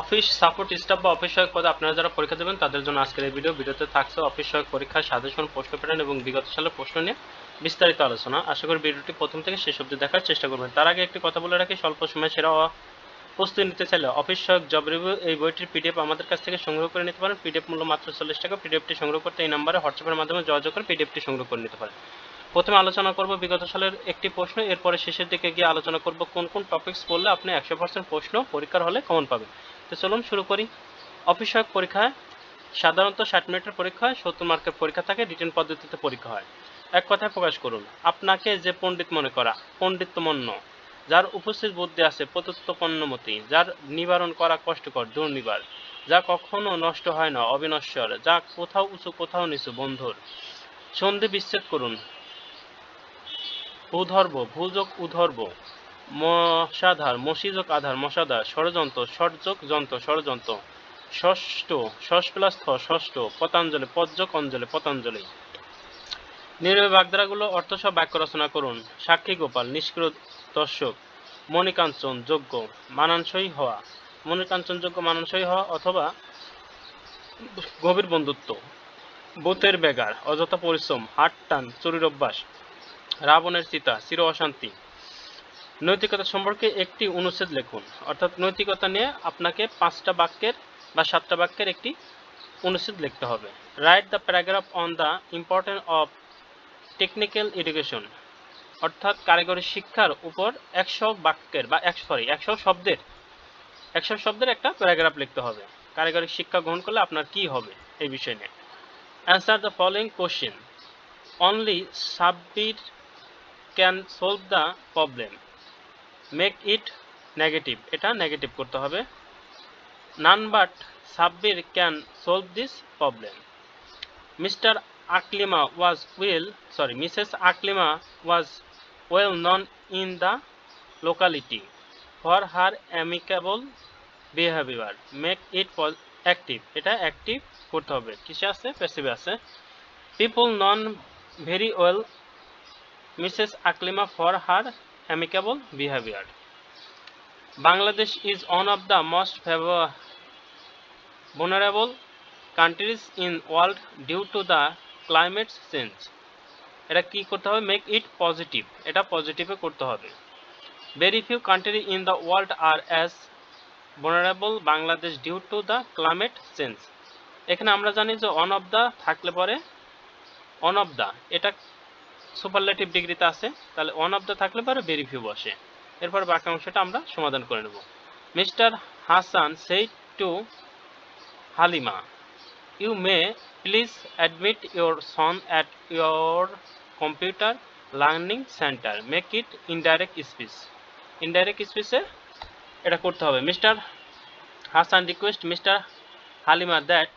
Office support staff বা office সহায়ক পদে আপনারা যারা পরীক্ষা দেবেন, তাদের জন্য আজকের এই ভিডিও। ভিডিওতে থাকছে অফিস সহায়ক পরীক্ষার সাজেশন, প্রশ্ন প্যাটার্ন এবং বিগত সালের প্রশ্ন নিয়ে বিস্তারিত আলোচনা। আশা করি ভিডিওটি প্রথম থেকে শেষ অবধি দেখার চেষ্টা করবেন। তার আগে একটি কথা বলে রাখি, স্বল্প সময় সেরা প্রস্তুতি নিতে চাইলে অফিস সহায়ক জব রিভিউ এই বইটির পিডিএফ আমাদের কাছ থেকে সংগ্রহ করে নিতে পারেন। পিডিএফ মূল্য মাত্র চল্লিশ টাকা। পিডিএফটি সংগ্রহ করতে এই নাম্বারে হোয়াটসঅ্যাপের মাধ্যমে যোগাযোগ করে পিডিএফটি সংগ্রহ করে নিতে পারেন। প্রথমে আলোচনা করব বিগত সালের একটি প্রশ্ন। এরপরে শেষের দিকে গিয়ে আলোচনা করব কোন কোন টপিকস পড়লে আপনি একশো পার্সেন্ট প্রশ্ন পরীক্ষার হলে কমন পাবেন। তো চলুন শুরু করি। অফিস সহায়ক সাধারণত ষাট মিনিটের পরীক্ষা সত্তর মার্কের পরীক্ষা থাকে রিটেন পদ্ধতিতে পরীক্ষা হয়। এক কথায় প্রকাশ করুন, আপনাকে যে পণ্ডিত মনে করা পণ্ডিতমন্য যার উপস্থিত বুদ্ধি আছে পতিত্বপন্নমতি যার নিবারণ করা কষ্টকর, দুর্নিবার, যা কখনো নষ্ট হয় না, অবিনশ্বর, যা কোথাও উঁচু, কোথাও নিচু, বন্ধুর। সন্ধি বিচ্ছেদ করুন। ভূধর্ব ভূযোগ উধর্ব মশাধার মশিযোগ আধার, মশাধার, ষড়যন্ত্র, ষড়যোগ যন্ত্র, ষড়যন্ত্র। ষষ্ঠ ষষ্ঠ প্লাস থ ষষ্ঠ, পতাঞ্জলি পদ্যক অঞ্জলি, পতাঞ্জলি। নির্ভয় বাগধারাগুলো অর্থসহ বাক্য রচনা করুন। সাক্ষী গোপাল নিষ্ক্রিয় দর্শক, মণিকাঞ্চন, যোগ্য, মানানসই হওয়া। মণিকাঞ্চন, যোগ্য, মানানসই হওয়া অথবা গভীর বন্ধুত্ব। বুথের বেগার, অযথা পরিশ্রম হাট টান, চুরির অভ্যাস। রাবণের চিতা, চির অশান্তি। নৈতিকতা সম্পর্কে একটি অনুচ্ছেদ লিখুন। অর্থাৎ নৈতিকতা নিয়ে আপনাকে পাঁচটা বাক্যের বা সাতটা বাক্যের একটি অনুচ্ছেদ লিখতে হবে। Write the paragraph on the important of technical education অর্থাৎ কারিগরি শিক্ষার উপর একশো বাক্যের বা একশো সরি একশো শব্দের একশো শব্দের একটা প্যারাগ্রাফ লিখতে হবে। কারিগরি শিক্ষা গ্রহণ করলে আপনার কি হবে এই বিষয় নিয়ে। Answer the following question only Sabbir can solve the problem make it negative এটা নেগেটিভ করতে হবে। None but Sabbir can solve this problem. Mr Aklima was will, sorry, Mrs Aklima was well known in the locality for her amicable behaviour. Make it active. এটা active করতে হবে। কিসে আছে? প্যাসিভে আছে। People known very well, Mrs Aklima for her amicable behaviour Bangladesh is one of the most vulnerable countries in world due to the climate change এটা কি করতে হবে? মেক ইট পজিটিভ এটা পজিটিভে করতে হবে। Very few country in the world are as vulnerable Bangladesh due to the climate change এখানে আমরা জানি যে অন অফ দ্য থাকলে পরে অন অফ দ্য এটা সুপারলেটিভ ডিগ্রিতে আছে, তাহলে ওয়ান অফ দ্য থাকলে পরে ভেরি বসে। এরপর বাকি অংশটা আমরা সমাধান করে নেব। Mr Hasan said to Halima you may please admit your son at your computer learning centre make it indirect speech indirect স্পিচে এটা করতে হবে। Mr Hasan request Mr Halima that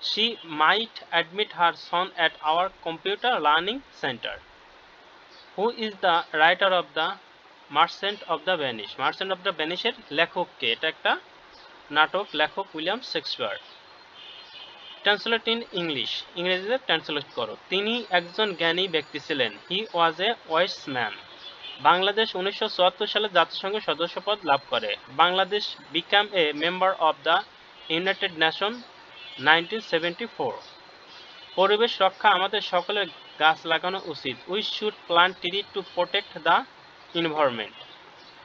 she might admit her son at our computer learning center. Who is the writer of the Merchant of the Venice? Merchant of the Venice এর এটা একটা নাটক লেখক William Shakespeare. Translate in English ইংরেজিতে translate করো। তিনি একজন জ্ঞানী ব্যক্তি ছিলেন। He was A OS man Bangladesh উনিশশো চুয়াত্তর সালে জাতিসংঘের সদস্যপদ লাভ করে। Bangladesh become a member of the united nation 1974 পরিবেশ রক্ষা আমাদের সকলের গাছ লাগানো উচিত। We should plant tree to protect the environment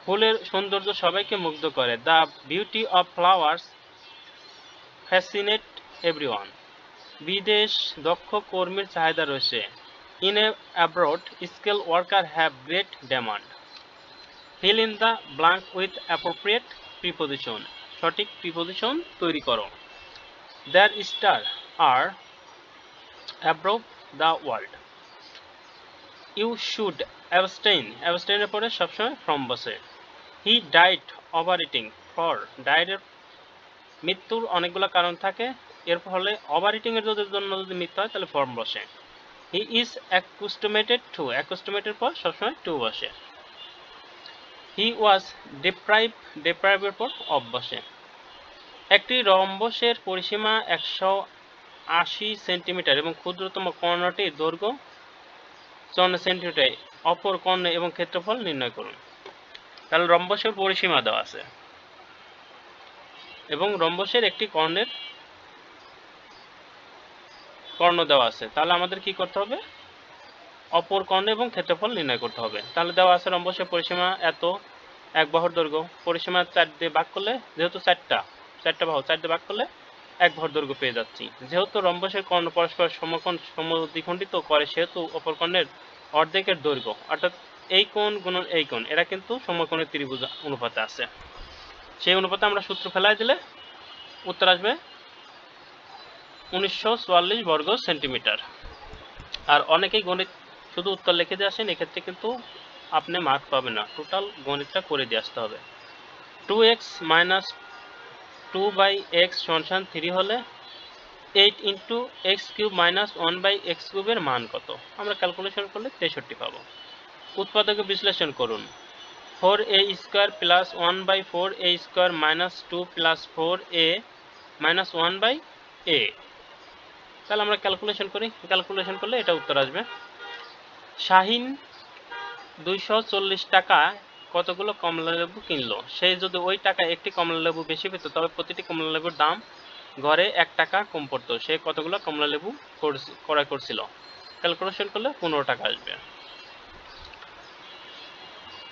ফুলের সৌন্দর্য সবাইকে মুগ্ধ করে। The beauty of flowers fascinate everyone বিদেশ দক্ষ কর্মীর চাহিদা রয়েছে। In a abroad skill worker have great demand fill in the blank with appropriate preposition সঠিক প্রিপোজিশন তৈরি করো। Their stars are above the world. You should abstain. Abstain পরে সবসময় from বসে। He died over eating for ডাইডের মৃত্যুর অনেকগুলো কারণ থাকে। এর ফলে ওভার ইটিং যদি জন্য যদি মৃত্যু হয়, তাহলে ফর্ম বসে। হি ইজ অ্যাকুস্টমেটেড টু অ্যাকুস্টমেটের পর সবসময় টু বসে। হি ওয়াজ ডিপ্রাইভ ডিপ্রাইভের পর অফ বসে। একটি রম্বসের পরিসীমা একশো আশি সেন্টিমিটার এবং ক্ষুদ্রতম কর্ণটির দৈর্ঘ্য চুয়ান্ন সেন্টিমিটার। অপর কর্ণ এবং ক্ষেত্রফল নির্ণয় করুন। তাহলে রম্বসের পরিসীমা দেওয়া আছে। এবং রম্বসের একটি কর্ণের কর্ণ দেওয়া আছে। তাহলে আমাদের কি করতে হবে? অপর কর্ণ এবং ক্ষেত্রফল নির্ণয় করতে হবে। তাহলে দেওয়া আছে রম্বসের পরিসীমা এত, এক বাহুর দৈর্ঘ্য। পরিসীমা চার দিয়ে ভাগ করলে যেহেতু চারটা চারটা বাহু চার দিয়ে ভাগ করলে এক ভর দৈর্ঘ্য পেয়ে যাচ্ছি। যেহেতু রম্বসের কর্ণ পরস্পর সমকোণ সমদ্বিখণ্ডিত করে, সেহেতু অপর কর্ণের অর্ধেকের দৈর্ঘ্য, অর্থাৎ এই কোণ গুণন এই কোণ, এরা কিন্তু সমকোণের ত্রিভুজ অনুপাতে আছে। সেই অনুপাতে আমরা সূত্র ফেলাই দিলে উত্তর আসবে উনিশশো চুয়াল্লিশ বর্গ সেন্টিমিটার। আর অনেকেই গণিত শুধু উত্তর লিখে দিয়ে আসেন, এক্ষেত্রে কিন্তু আপনি মার্ক পাবেন না। টোটাল গণিতটা করে দিয়ে আসতে হবে। Two x minus two by x সমান থ্রি হলে eight into x cube minus one by x কিউবের মান কত? আমরা ক্যালকুলেশন করলে তেষট্টি পাবো। উৎপাদকে বিশ্লেষণ করুন। Four a square plus one by four a square minus two plus four a minus one by a তাহলে আমরা ক্যালকুলেশন করি। ক্যালকুলেশন করলে এটা উত্তর আসবে। শাহিন দুইশো চল্লিশ টাকা কতগুলো কমলা লেবু কিনলো? সে যদি ওই টাকা একটি কমলা লেবু বেশি পেত তবে প্রতিটি কমলা লেবুর দাম ঘরে এক টাকা কম পড়তো। সে কতগুলো কমলা লেবু ক্রয় করছিল? ক্যালকুলেশন করলে পনেরো টাকা আসবে।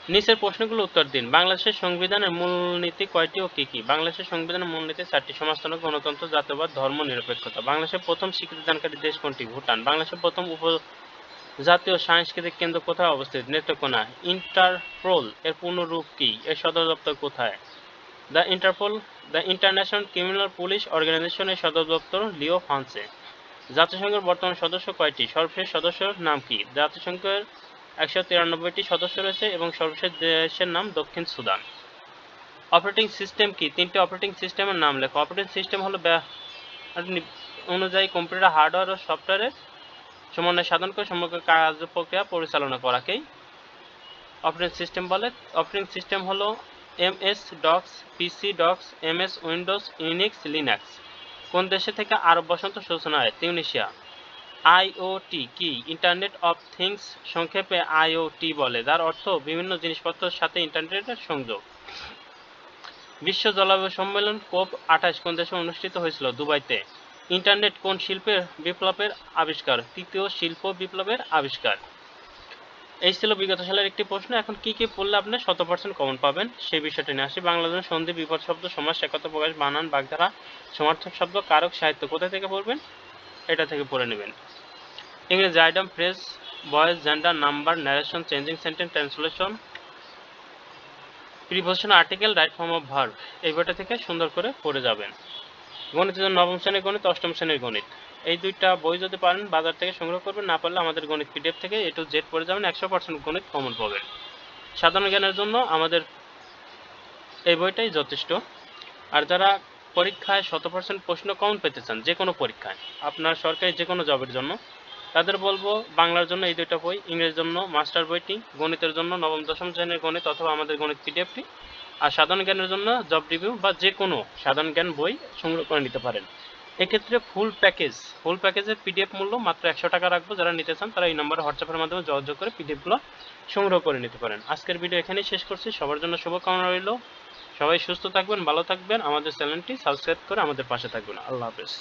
নিচের প্রশ্নগুলো উত্তর দিন। বাংলাদেশের সংবিধানের মূলনীতি কয়টি ও কি কি? বাংলাদেশের সংবিধানের মূলনীতি চারটি। সমাজতান্ত্রিক গণতন্ত্র, জাতীয়বাদ, ধর্ম, নিরপেক্ষতা। বাংলাদেশের প্রথম স্বীকৃতিদানকারী দেশ কোনটি? ভুটান। বাংলাদেশের প্রথম উপ জাতীয় সাংস্কৃতিক কেন্দ্র কোথায় অবস্থিত? নেত্রকোনা। ইন্টারপোল এর পূর্ণরূপ কি? এর সদর দপ্তর কোথায়? The Interpol, the international criminal police অর্গানাইজেশনের সদর দপ্তর লিও ফ্রান্সে জাতিসংঘের বর্তমান সদস্য কয়টি? সর্বশেষ সদস্যের নাম কি? জাতিসংঘের একশো তিরানব্বইটি সদস্য রয়েছে এবং সর্বশেষ দেশের নাম দক্ষিণ সুদান। অপারেটিং সিস্টেম কি? তিনটি অপারেটিং সিস্টেমের নাম লেখো। অপারেটিং সিস্টেম হলো অনুযায়ী কম্পিউটার, হার্ডওয়্যার ও সফটওয়্যারের সমন্বয় সাধন করে সমগ্র কার্য প্রক্রিয়া পরিচালনা করাকেই অপারেটিং সিস্টেম বলে। অপারেটিং সিস্টেম হলো MS DOS PC DOS MS Windows Unix Linux কোন দেশে থেকে আরব বসন্ত সূচনা হয়? তিউনিশিয়া আইওটি কি? ইন্টারনেট অফ থিংস সংক্ষেপে আইওটি বলে, যার অর্থ বিভিন্ন জিনিসপত্রের সাথে ইন্টারনেটের সংযোগ। বিশ্ব জলবায়ু সম্মেলন, কোপ আঠাশ, কোন দেশে অনুষ্ঠিত হয়েছিল? দুবাইতে। ইন্টারনেট কোন শিল্পের বিপ্লবের আবিষ্কার? তৃতীয় শিল্প বিপ্লবের আবিষ্কার। এই ছিল বিগত সালের একটি প্রশ্ন। এখন কি কি পড়লে আপনি শত পার্সেন্ট কমন পাবেন? সেই বিষয়টি নিয়ে আসি। বাংলাদেশ সন্ধি বিপদ শব্দ সমাজ একতা প্রকাশ, বানান, বাগধারা, সমার্থক শব্দ, কারক সাহিত্য কোথা থেকে পড়বেন? এটা থেকে পড়ে নেবেন। ইংরেজি item phrase voice gender, number, narration, changing sentence, translation, preposition article, right form of verb. এই বইটা থেকে সুন্দর করে পড়ে যাবেন। জন্য নবম শ্রেণির গণিত, অষ্টম শ্রেণির গণিত। এই দুইটা বই যদি পারেন, বাজার থেকে সংগ্রহ করবেন, না পারলে আমাদের গণিত পিডিএফ থেকে এ টু জেড পড়ে যাবেন, একশো পার্সেন্ট গণিত কমন পাবেন। সাধারণ জ্ঞানের জন্য আমাদের এই বইটাই যথেষ্ট। আর যারা পরীক্ষায় শত পার্সেন্ট প্রশ্ন কমন পেতে চান, যে কোনো পরীক্ষায়, আপনার সরকারি যে কোনো জবের জন্য, তাদের বলব বাংলার জন্য এই দুইটা বই, ইংরেজির জন্য মাস্টার বইটি, গণিতের জন্য নবম, দশম শ্রেণির গণিত অথবা আমাদের গণিত পিডিএফটি। আর সাধারণ জ্ঞানের জন্য জব রিভিউ বা যে কোনো সাধারণ জ্ঞান বই সংগ্রহ করে নিতে পারেন। এক্ষেত্রে ফুল প্যাকেজ ফুল প্যাকেজের পিডিএফ মূল্য মাত্র একশো টাকা রাখব। যারা নিতে চান তারা এই নম্বরে হোয়াটসঅ্যাপের মাধ্যমে যোগাযোগ করে পিডিএফগুলো সংগ্রহ করে নিতে পারেন। আজকের ভিডিও এখানেই শেষ করছি। সবার জন্য শুভকামনা রইল। সবাই সুস্থ থাকবেন, ভালো থাকবেন। আমাদের চ্যানেলটি সাবস্ক্রাইব করে আমাদের পাশে থাকবেন। আল্লাহ হাফেজ।